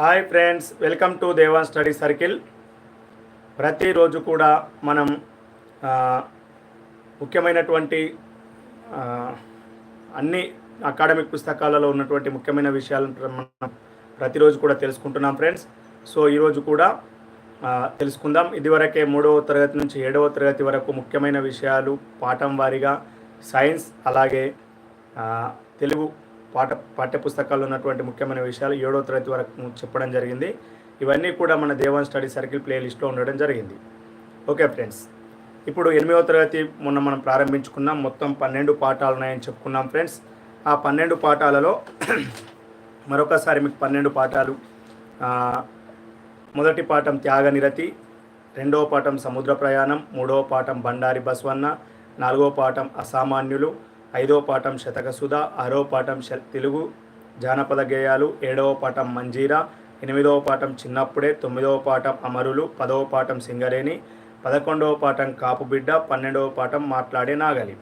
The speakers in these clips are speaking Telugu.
Hi friends welcome to Devan study circle. ప్రతిరోజు కూడా మనం ముఖ్యమైనటువంటి అన్ని అకాడమిక్ పుస్తకాలలో ఉన్నటువంటి ముఖ్యమైన విషయాలను మనం ప్రతిరోజు కూడా తెలుసుకుంటున్నాం ఫ్రెండ్స్. సో ఈరోజు కూడా తెలుసుకుందాం. ఇదివరకే మూడవ తరగతి నుంచి ఏడవ తరగతి వరకు ముఖ్యమైన విషయాలు పాఠం వారీగా సైన్స్ అలాగే తెలుగు పాఠ పాఠ్యపుస్తకాల్లో ఉన్నటువంటి ముఖ్యమైన విషయాలు ఏడవ తరగతి వరకు చెప్పడం జరిగింది. ఇవన్నీ కూడా మన దేవాన్ స్టడీ సర్కిల్ ప్లేలిస్ట్లో ఉండడం జరిగింది. Okay friends. ఇప్పుడు ఎనిమిదవ తరగతి మొన్న మనం ప్రారంభించుకున్నాం. మొత్తం పన్నెండు పాఠాలు ఉన్నాయని చెప్పుకున్నాం ఫ్రెండ్స్. ఆ పన్నెండు పాఠాలలో మరొకసారి మీకు పన్నెండు పాఠాలు మొదటి పాఠం త్యాగనిరతి రెండవ పాఠం సముద్ర ప్రయాణం మూడవ పాఠం బండారి బస్వన్న నాలుగవ పాఠం అసామాన్యులు ఐదవ పాఠం శతకసుధ ఆరవ పాఠం శ- తెలుగు జానపద గేయాలు ఏడవ పాఠం మంజీరా ఎనిమిదవ పాఠం చిన్నప్పుడే తొమ్మిదవ పాఠం అమరులు పదవ పాఠం సింగరేణి పదకొండవ పాఠం కాపు బిడ్డ పన్నెండవ పాఠం మాట్లాడే నాగలి.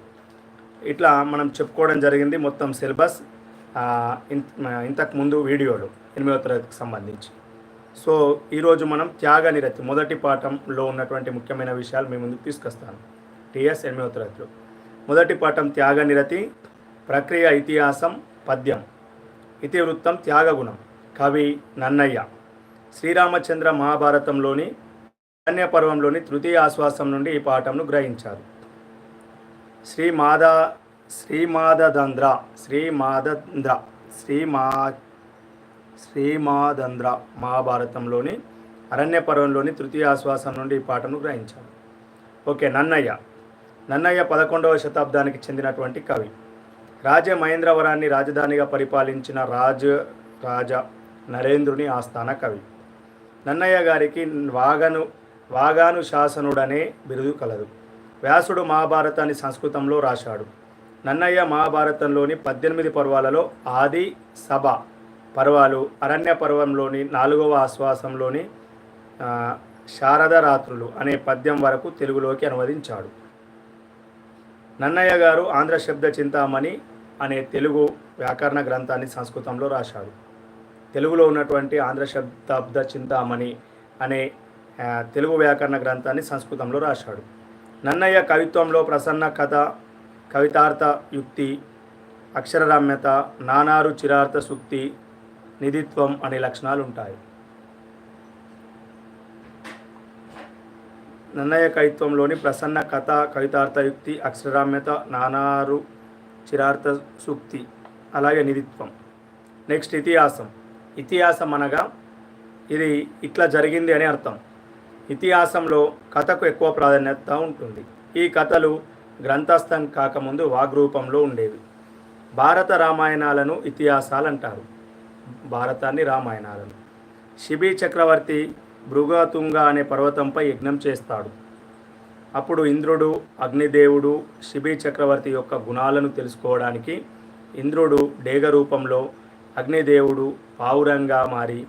ఇట్లా మనం చెప్పుకోవడం జరిగింది మొత్తం సిలబస్ ఇంతకుముందు వీడియోలు ఎనిమిదవ తరగతికి సంబంధించి. సో ఈరోజు మనం త్యాగ నిరతి మొదటి పాఠంలో ఉన్నటువంటి ముఖ్యమైన విషయాలు మీ ముందుకు తీసుకొస్తాను. టిఎస్ ఎనిమిదవ తరగతిలో. మొదటి పాఠం త్యాగ నిరతి ప్రక్రియ ఇతిహాసం పద్యం. ఇతివృత్తం త్యాగగుణం కవి నన్నయ్య. శ్రీరామచంద్ర మహాభారతంలోని అరణ్యపర్వంలోని తృతీయ ఆశ్వాసం నుండి ఈ పాఠంను గ్రహించారు. శ్రీమాద శ్రీమాదదంద్ర శ్రీమాదంద్ర శ్రీమా శ్రీమాదంద్ర మహాభారతంలోని అరణ్యపర్వంలోని తృతీయ ఆశ్వాసం నుండి ఈ పాటను గ్రహించారు. ఓకే నన్నయ్య. నన్నయ్య పదకొండవ శతాబ్దానికి చెందినటువంటి కవి. రాజ మహేంద్రవరాన్ని రాజధానిగా పరిపాలించిన రాజ రాజ నరేంద్రుని ఆస్థాన కవి. నన్నయ్య గారికి వాగను వాగాను శాసనుడనే బిరుదు కలదు. వ్యాసుడు మహాభారతాన్ని సంస్కృతంలో రాశాడు. నన్నయ్య మహాభారతంలోని పద్దెనిమిది పర్వాలలో ఆది సభ పర్వాలు అరణ్య పర్వంలోని నాలుగవ ఆశ్వాసంలోని శారద రాత్రులు అనే పద్యం వరకు తెలుగులోకి అనువదించాడు. నన్నయ్య గారు ఆంధ్ర శబ్ద చింతామణి అనే తెలుగు వ్యాకరణ గ్రంథాన్ని సంస్కృతంలో రాశాడు తెలుగులో ఉన్నటువంటి ఆంధ్ర శబ్దాబ్ద చింతామణి అనే తెలుగు వ్యాకరణ గ్రంథాన్ని సంస్కృతంలో రాశాడు. నన్నయ్య కవిత్వంలో ప్రసన్న కథ కవితార్థ యుక్తి అక్షరరామ్యత నానారు చిరార్థ సూక్తి నిధిత్వం అనే లక్షణాలు ఉంటాయి నన్నయ్య కవిత్వంలోని ప్రసన్న కథ కవితార్థయుక్తి అక్షరామ్యత నానారు చిరార్థ సూక్తి అలాగే నిధిత్వం. నెక్స్ట్ ఇతిహాసం. ఇతిహాసం అనగా ఇది ఇట్లా జరిగింది అని అర్థం. ఇతిహాసంలో కథకు ఎక్కువ ప్రాధాన్యత ఉంటుంది. ఈ కథలు గ్రంథస్థం కాకముందు వాగ్రూపంలో ఉండేవి. భారత రామాయణాలను ఇతిహాసాలు అంటారు భారతాన్ని రామాయణాలను. శిబి చక్రవర్తి భృగాతుంగ అనే పర్వతంపై యజ్ఞం చేస్తాడు. అప్పుడు ఇంద్రుడు అగ్నిదేవుడు శిబి చక్రవర్తి యొక్క గుణాలను తెలుసుకోవడానికి ఇంద్రుడు డేగ రూపంలో అగ్నిదేవుడు పావురంగా మారి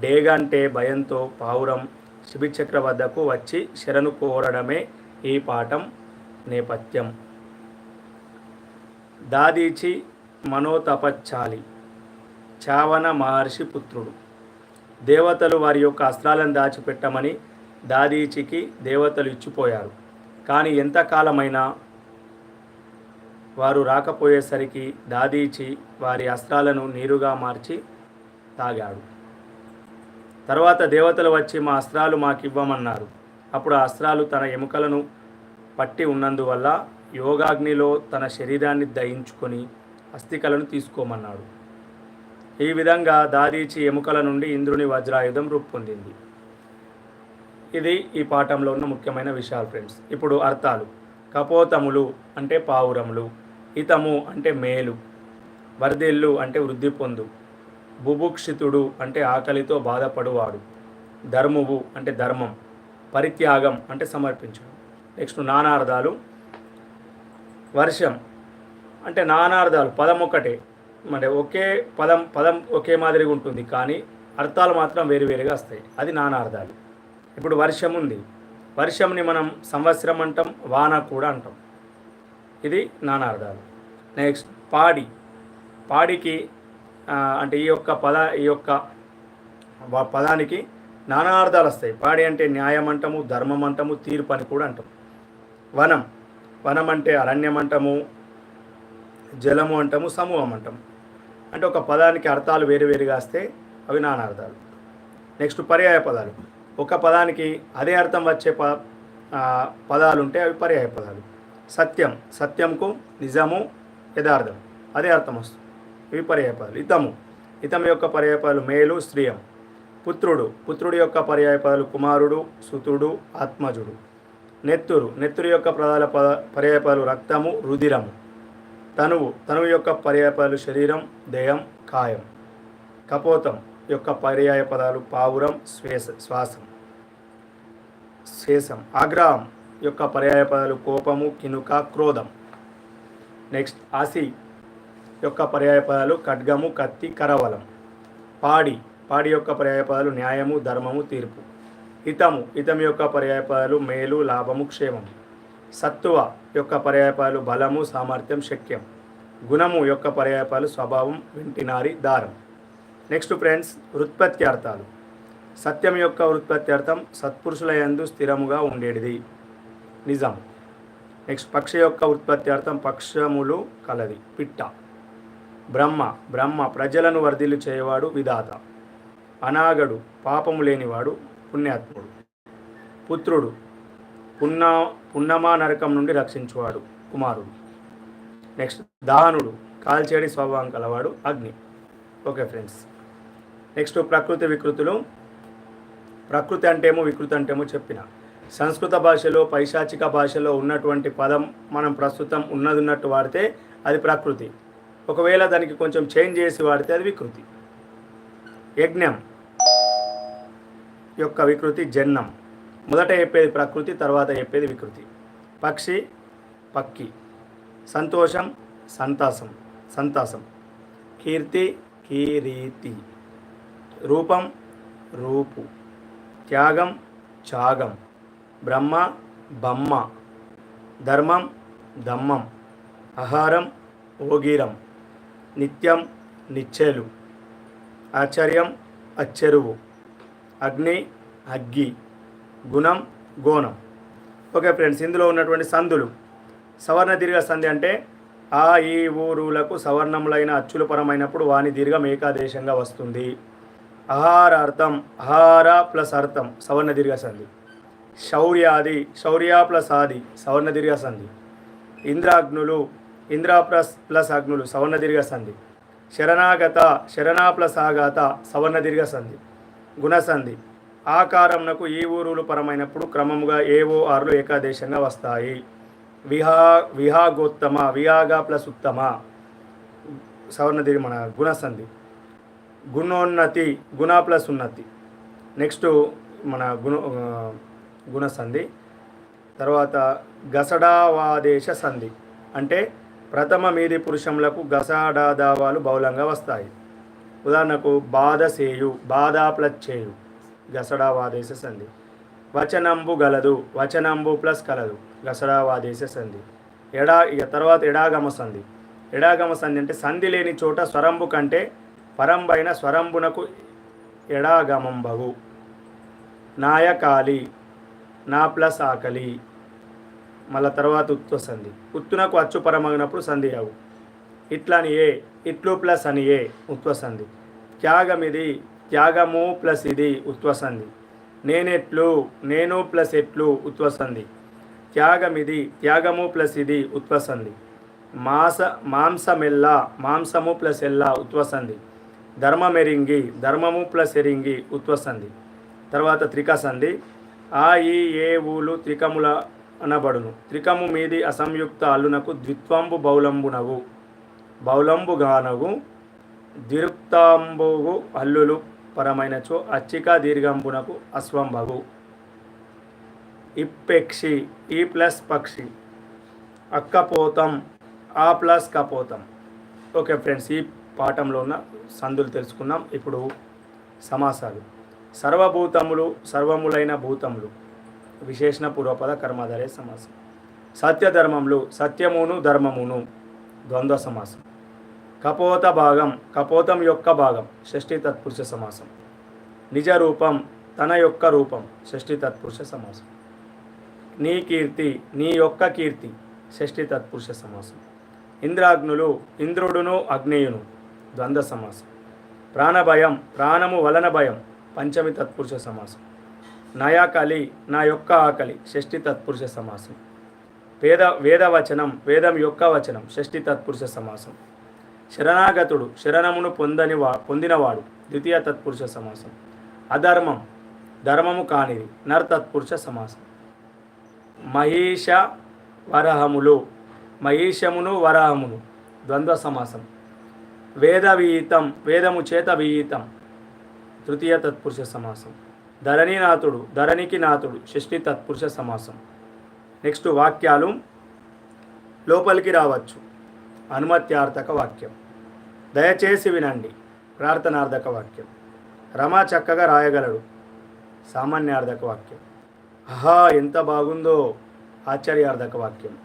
డేగ అంటే భయంతో పావురం శిబి చక్ర వద్దకు వచ్చి శరణు కోరడమే ఈ పాఠం నేపథ్యం. దాదీచి మనోతపచ్చాలి. చావన మహర్షి పుత్రుడు. దేవతలు వారి యొక్క అస్త్రాలను దాచిపెట్టమని దాదీచికి దేవతలు ఇచ్చిపోయారు. కానీ ఎంతకాలమైనా వారు రాకపోయేసరికి దాదీచి వారి అస్త్రాలను నీరుగా మార్చి తాగాడు. తర్వాత దేవతలు వచ్చి మా అస్త్రాలు మాకివ్వమన్నారు. అప్పుడు ఆ అస్త్రాలు తన ఎముకలను పట్టి ఉన్నందువల్ల యోగాగ్నిలో తన శరీరాన్ని దయించుకొని అస్థికలను తీసుకోమన్నాడు. ఈ విధంగా దాదీచి ఎముకల నుండి ఇంద్రుని వజ్రాయుధం రూపొందింది. ఇది ఈ పాఠంలో ఉన్న ముఖ్యమైన విషయాలు ఫ్రెండ్స్. ఇప్పుడు అర్థాలు. కపోతములు అంటే పావురములు హితము అంటే మేలు వరదిల్లు అంటే వృద్ధి పొందు బుభుక్షితుడు అంటే ఆకలితో బాధపడువాడు ధర్మువు అంటే ధర్మం పరిత్యాగం అంటే సమర్పించడం. నెక్స్ట్ నానార్థాలు వర్షం అంటే నానార్థాలు పదం ఒకటే అంటే ఒకే పదం పదం ఒకే మాదిరిగా ఉంటుంది కానీ అర్థాలు మాత్రం వేరువేరుగా వస్తాయి. అది నానార్థాలు ఇప్పుడు వర్షం ఉంది. వర్షంని మనం సంవత్సరం అంటాం వాన కూడా అంటాం. ఇది నానార్థాలు నెక్స్ట్ పాడి. పాడికి అంటే ఈ యొక్క పద ఈ యొక్క పదానికి నానా అర్థాలు వస్తాయి. పాడి అంటే న్యాయం అంటాము ధర్మం అంటాము తీర్పు అని కూడా అంటాం. వనం. వనం అంటే అరణ్యం అంటాము జలము అంటాము సమూహం అంటాము. అంటే ఒక పదానికి అర్థాలు వేరువేరుగా వస్తే అవి నానార్థాలు. నెక్స్ట్ పర్యాయ పదాలు. ఒక పదానికి అదే అర్థం వచ్చే ప పదాలు ఉంటే అవి పర్యాయ పదాలు. సత్యం. సత్యంకు నిజము యథార్థం. అదే అర్థం వస్తుంది. ఇవి పర్యాయ పదాలు. ఇతము. ఇతము యొక్క పర్యాయ పదాలు మేలు స్త్రీయం. పుత్రుడు. పుత్రుడి యొక్క పర్యాయ పదాలు కుమారుడు సుతుడు ఆత్మజుడు. నెత్తురు. నెత్తురు యొక్క ప్రధాన పద పర్యాయ పదాలు రక్తము రుధిరము. తనువు తనువు యొక్క పర్యాయ పదాలు శరీరం దేయం కాయం. కపోతం యొక్క పర్యాయ పదాలు పావురం శ్వేస శ్వాసం. శ్వేసం ఆగ్రహం యొక్క పర్యాయ పదాలు కోపము కినుక క్రోధం. నెక్స్ట్ ఆసి యొక్క పర్యాయ పదాలు ఖడ్గము కత్తి కరవలం. పాడి. పాడి యొక్క పర్యాయ పదాలు న్యాయము ధర్మము తీర్పు. హితము. హితం యొక్క పర్యాయ పదాలు మేలు లాభము క్షేమము. సత్తువ యొక్క పర్యాయపాలు బలము సామర్థ్యం శక్యం. గుణము యొక్క పర్యాయపాలు స్వభావం వింటినారి దారం. నెక్స్ట్ ఫ్రెండ్స్ వృత్పత్తి అర్థాలు. సత్యం యొక్క వృత్పత్తి అర్థం సత్పురుషుల యందు స్థిరముగా ఉండేది నిజం. నెక్స్ట్ పక్ష యొక్క ఉత్పత్తి అర్థం పక్షములు కలది. పిట్ట. బ్రహ్మ. బ్రహ్మ ప్రజలను వర్ధిల్లు చేయవాడు విధాత. అనాగడు. పాపము లేనివాడు పుణ్యాత్ముడు. పుత్రుడు. పున్న పున్నమా నరకం నుండి రక్షించువాడు కుమారుడు. నెక్స్ట్ దాహనుడు కాల్చేడి స్వభావం కలవాడు అగ్ని. ఓకే ఫ్రెండ్స్ నెక్స్ట్ ప్రకృతి వికృతులు. ప్రకృతి అంటేమో వికృతి అంటేమో చెప్పిన. సంస్కృత భాషలో పైశాచిక భాషలో ఉన్నటువంటి పదం మనం ప్రస్తుతం ఉన్నది ఉన్నట్టు వాడితే అది ప్రకృతి. ఒకవేళ దానికి కొంచెం చేంజ్ చేసి వాడితే అది వికృతి. యజ్ఞం యొక్క వికృతి జన్నం. మొదట చెప్పేది ప్రకృతి తర్వాత చెప్పేది వికృతి. పక్షి పక్కి. సంతోషం సంతాసం సంతాసం కీర్తి కీరీతి. రూపం రూపు. త్యాగం త్యాగం. బ్రహ్మ బమ్మ ధర్మం దమ్మం ఆహారం ఓగిరం నిత్యం నిచ్చెలు. ఆశ్చర్యం అచ్చెరువు. అగ్ని అగ్గి. గుణం గోణం. ఓకే ఫ్రెండ్స్ ఇందులో ఉన్నటువంటి సందులు. సవర్ణ దీర్ఘ సంధి అంటే ఆ ఈ ఊరులకు సవర్ణములైన అచ్చులపరమైనప్పుడు వాని దీర్ఘం ఏకాదేశంగా వస్తుంది. ఆహారార్థం ఆహార ప్లస్ అర్థం సవర్ణ దీర్ఘ సంధి. శౌర్యాది శౌర్య ప్లస్ ఆది సవర్ణ దీర్ఘ సంధి. ఇంద్రాగ్నులు ఇంద్ర ప్లస్ ప్లస్ అగ్నులు సవర్ణ దీర్ఘ సంధి. శరణాగత శరణా ప్లస్ ఆగాత సవర్ణ దీర్ఘ సంధి. గుణసంధి ఆకారంనకు ఈ ఊరులు పరమైనప్పుడు క్రమముగా ఏవో ఆర్లు ఏకాదేశంగా వస్తాయి. విహా విహాగోత్తమ విహాగా ప్లస్ ఉత్తమ. సవర్ణది మన గుణసంధి. గుణోన్నతి గుణ ప్లస్ ఉన్నతి. నెక్స్ట్ మన గుణ గుణసంధి. గుణ సంధి తర్వాత గసడావాదేశ సంధి. అంటే ప్రథమ మీది పురుషములకు గసడాదావాలు బహుళంగా వస్తాయి. ఉదాహరణకు బాధ సేయు ప్లస్ చేయు. గసడావాదేశ సంధి వచనంబు గలదు వచనంబు ప్లస్ కలదు గసడావాదేశ సంధి ఎడా ఇక తర్వాత ఎడాగమ సంధి ఎడాగమ సంధి అంటే సంధి లేని చోట స్వరంబు కంటే పరంబైన స్వరంబునకు ఎడాగమంబవు నాయకాలి నా ప్లస్ ఆకలి మళ్ళా తర్వాత ఉత్తు సంధి ఉత్తునకు అచ్చు పరమగినప్పుడు సంధి అవు. ఇట్లని ఏ ఇట్లు ప్లస్ అని ఏ ఉత్వ సంధి త్యాగం ఇది త్యాగము ప్లస్ ఇది ఉత్వసంది నేనెట్లు నేను ప్లస్ ఎట్లు ఉత్వసంది త్యాగమిది త్యాగం ఇది త్యాగము ప్లస్ ఇది ఉత్వసంది మాస మాంసమెల్లా మాంసము ప్లస్ ఎల్లా ఉత్వసంది ధర్మమెరింగి ధర్మము ప్లస్ ఎరింగి ఉత్వసంది తర్వాత త్రికసంధి. ఆ ఈ ఏ ఊలు త్రికముల అనబడును. త్రికము మీది అసంయుక్త అల్లునకు ద్విత్వంబు బౌలంబునవు బౌలంబుగానవు దిరుక్తాంబువు అల్లులు పరమైనచో అచ్చికా దీర్ఘంబునకు అశ్వంబగు. ఇప్పెక్షి ఈ ప్లస్ పక్షి. అక్కపోతం ఆ ప్లస్ కపోతం. ఓకే ఫ్రెండ్స్ ఈ పాఠంలో ఉన్న సందులు తెలుసుకున్నాం ఇప్పుడు సమాసాలు. సర్వభూతములు సర్వములైన భూతములు. విశేషణ పూర్వపద కర్మాధారే సమాసం. సత్యధర్మములు సత్యమును ధర్మమును. ద్వంద్వ సమాసం. కపోత భాగం కపోతం యొక్క భాగం షష్ఠి తత్పురుష సమాసం. నిజ రూపం తన యొక్క రూపం షష్ఠి తత్పురుష సమాసం. నీ కీర్తి నీ యొక్క కీర్తి షష్ఠి తత్పురుష సమాసం. ఇంద్రాగ్నులు ఇంద్రుడును అగ్నేయును ద్వంద్వ సమాసం. ప్రాణభయం ప్రాణము వలన భయం పంచమి తత్పురుష సమాసం. నయాకలి నా యొక్క ఆకలి షష్ఠి తత్పురుష సమాసం. వేద వేదవచనం వేదం యొక్క వచనం షష్ఠి తత్పురుష సమాసం. శరణాగతుడు శరణమును పొందని వా పొందినవాడు ద్వితీయ తత్పురుష సమాసం. అధర్మం ధర్మము కానిది నర్ తత్పురుష సమాసం. మహిష వరహములు మహిషమును వరహమును ద్వంద్వ సమాసం. వేద విహితం వేదము చేత విహితం తృతీయ తత్పురుష సమాసం. ధరణినాథుడు ధరణికి నాథుడు షష్ఠి తత్పురుష సమాసం. నెక్స్ట్ వాక్యాలు లోపలికి రావచ్చు. అనుమత్యార్థక వాక్యం. దయచేసి వినండి. ప్రార్థనార్థక వాక్యం. రమ చక్కగా రాయగలడు. సామాన్యార్థక వాక్యం. ఆహా ఎంత బాగుందో. ఆశ్చర్యార్థక వాక్యం.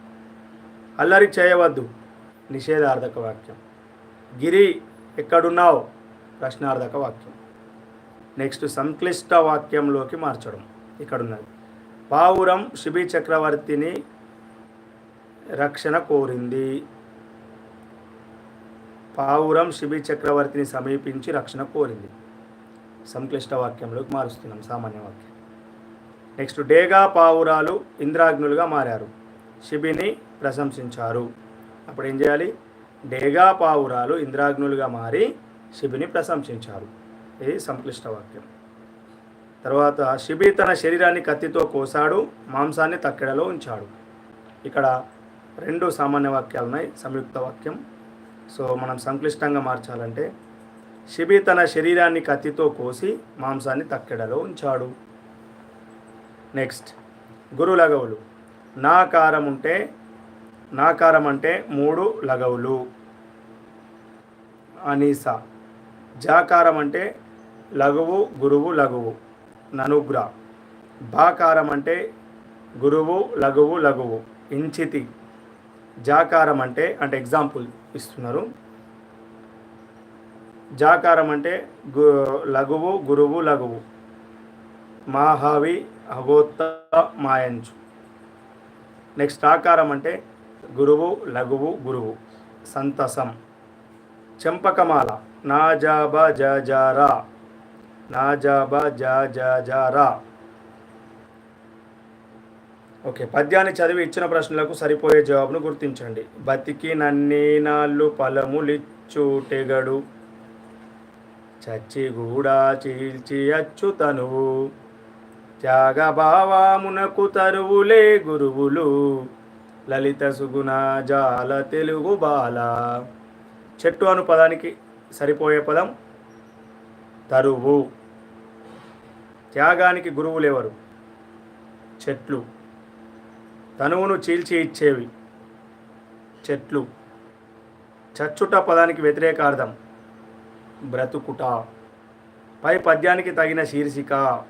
అల్లరి చేయవద్దు. నిషేధార్థక వాక్యం. గిరి ఎక్కడున్నావు? ప్రశ్నార్థక వాక్యం. నెక్స్ట్ సంక్లిష్ట వాక్యంలోకి మార్చడం. ఇక్కడ ఉన్నది పావురం శిబి చక్రవర్తిని రక్షణ కోరింది. పావురం శిబి చక్రవర్తిని సమీపించి రక్షణ కోరింది. సంక్లిష్ట వాక్యంలోకి మారుస్తున్నాం. సామాన్య వాక్యం. నెక్స్ట్ డేగా పావురాలు ఇంద్రాగ్నులుగా మారారు. శిబిని ప్రశంసించారు. అప్పుడు ఏం చేయాలి? డేగా పావురాలు ఇంద్రాగ్నులుగా మారి శిబిని ప్రశంసించారు. ఇది సంక్లిష్ట వాక్యం. తర్వాత శిబి తన శరీరాన్ని కత్తితో కోసాడు మాంసాన్ని తక్కెడలో ఉంచాడు. ఇక్కడ రెండు సామాన్య వాక్యాలు ఉన్నాయి సంయుక్త వాక్యం సో మనం సంక్లిష్టంగా మార్చాలంటే శిబి తన శరీరాన్ని కత్తితో కోసి మాంసాన్ని తక్కెడలో ఉంచాడు. నెక్స్ట్ గురు లగవులు. నాకారం ఉంటే నాకారం అంటే మూడు లగవులు. అనీసా జాకారం అంటే లఘువు గురువు లఘువు ననుగ్ర బాకారం అంటే గురువు లఘువు లఘువు ఇంచితి. జాకారం అంటే అంటే ఎగ్జాంపుల్ ఇస్తున్నారు. జాకారం అంటే గు లఘువు గురువు లఘువు. మాహావి అగోత్త మాయంచు. నెక్స్ట్ ఆకారం అంటే గురువు లఘువు గురువు. సంతసం. చెంపకమాల. నాజాబ జజారా నాజాబ జజారా ఓకే పద్యాన్ని చదివి ఇచ్చిన ప్రశ్నలకు సరిపోయే జవాబును గుర్తించండి. బతికి నన్ని నాళ్ళు ఫలములిచ్చుటెగడు చచ్చి కూడా చీల్చి అచ్చుతనువు త్యాగభావామునకు తరువులే గురువులు. లలిత సుగుణ జాల తెలుగు బాల. చెట్టు అను పదానికి సరిపోయే పదం తరువు. త్యాగానికి గురువులు ఎవరు చెట్లు. తనువును చీల్చి ఇచ్చేవి చెట్లు. చచ్చుట పదానికి వ్యతిరేకార్థం బ్రతుకుట. పై పద్యానికి తగిన శీర్షిక.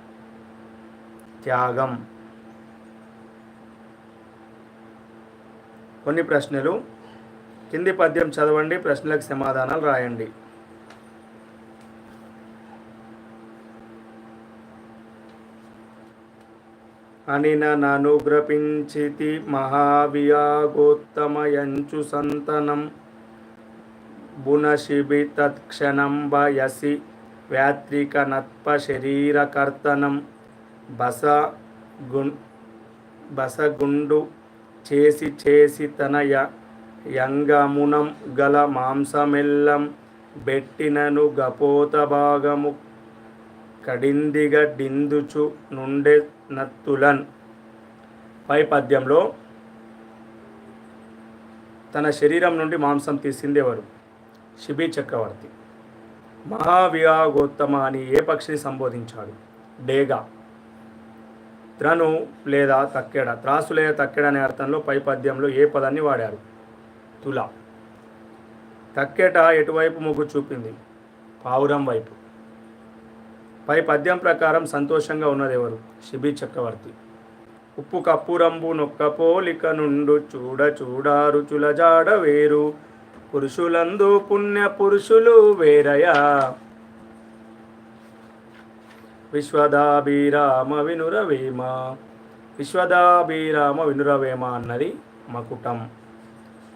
త్యాగం. కొన్ని ప్రశ్నలు. కింది పద్యం చదవండి ప్రశ్నలకు సమాధానాలు రాయండి. అనిన ననుగ్రపించితి మహావియాగోత్తమయంచు సంతనం. బునశిబి తత్క్షణం వయసి వ్యాత్రిక నత్ప శరీరకర్తనం బస గుం బసగుండు చేసి చేసి తన యంగమునం గల మాంసమెల్లం. బెట్టినను గపోత భాగము కడిందిగా డిందుచు నుండే నత్తులన్. పై పద్యంలో తన శరీరం నుండి మాంసం తీసింది ఎవరు శిబి చక్రవర్తి. మహావియాగోత్తమ అని ఏ పక్షిని సంబోధించాడు? డేగా. త్రను లేదా తక్కెడ. త్రాసు లేదా తక్కెడ అనే అర్థంలో పై పద్యంలో ఏ పదాన్ని వాడారు? తుల. తక్కెట ఎటువైపు మొగ్గు చూపింది? పావురం వైపు. పై పద్యం ప్రకారం సంతోషంగా ఉన్నది ఎవరు శిబి చక్రవర్తి. ఉప్పు కప్పురంబు నొక్క పోలిక నుండు చూడ చూడ రుచుల జాడ వేరు. పురుషులందు పుణ్య పురుషులు వేరయా. విశ్వదాభిరామ వినురవేమ. విశ్వదాభిరామ వినురవేమ అన్నది మకుటం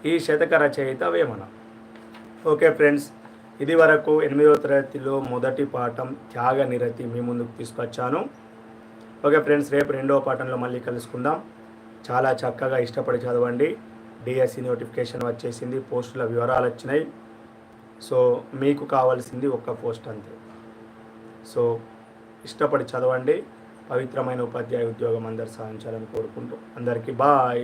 ఈ శతక రచయిత వేమన. ఓకే ఫ్రెండ్స్ ఇది వరకు ఎనిమిదవ తరగతిలో మొదటి పాఠం త్యాగ నిరతి మీ ముందుకు తీసుకొచ్చాను. ఓకే ఫ్రెండ్స్ రేపు రెండవ పాఠంలో మళ్ళీ కలుసుకుందాం. చాలా చక్కగా ఇష్టపడి చదవండి. డిఎస్సి నోటిఫికేషన్ వచ్చేసింది పోస్టుల వివరాలు వచ్చినాయి. సో మీకు కావాల్సింది ఒక్క పోస్ట్ అంతే. సో ఇష్టపడి చదవండి. పవిత్రమైన ఉపాధ్యాయ ఉద్యోగం అందరు సాధించాలని కోరుకుంటూ అందరికీ బాయ్.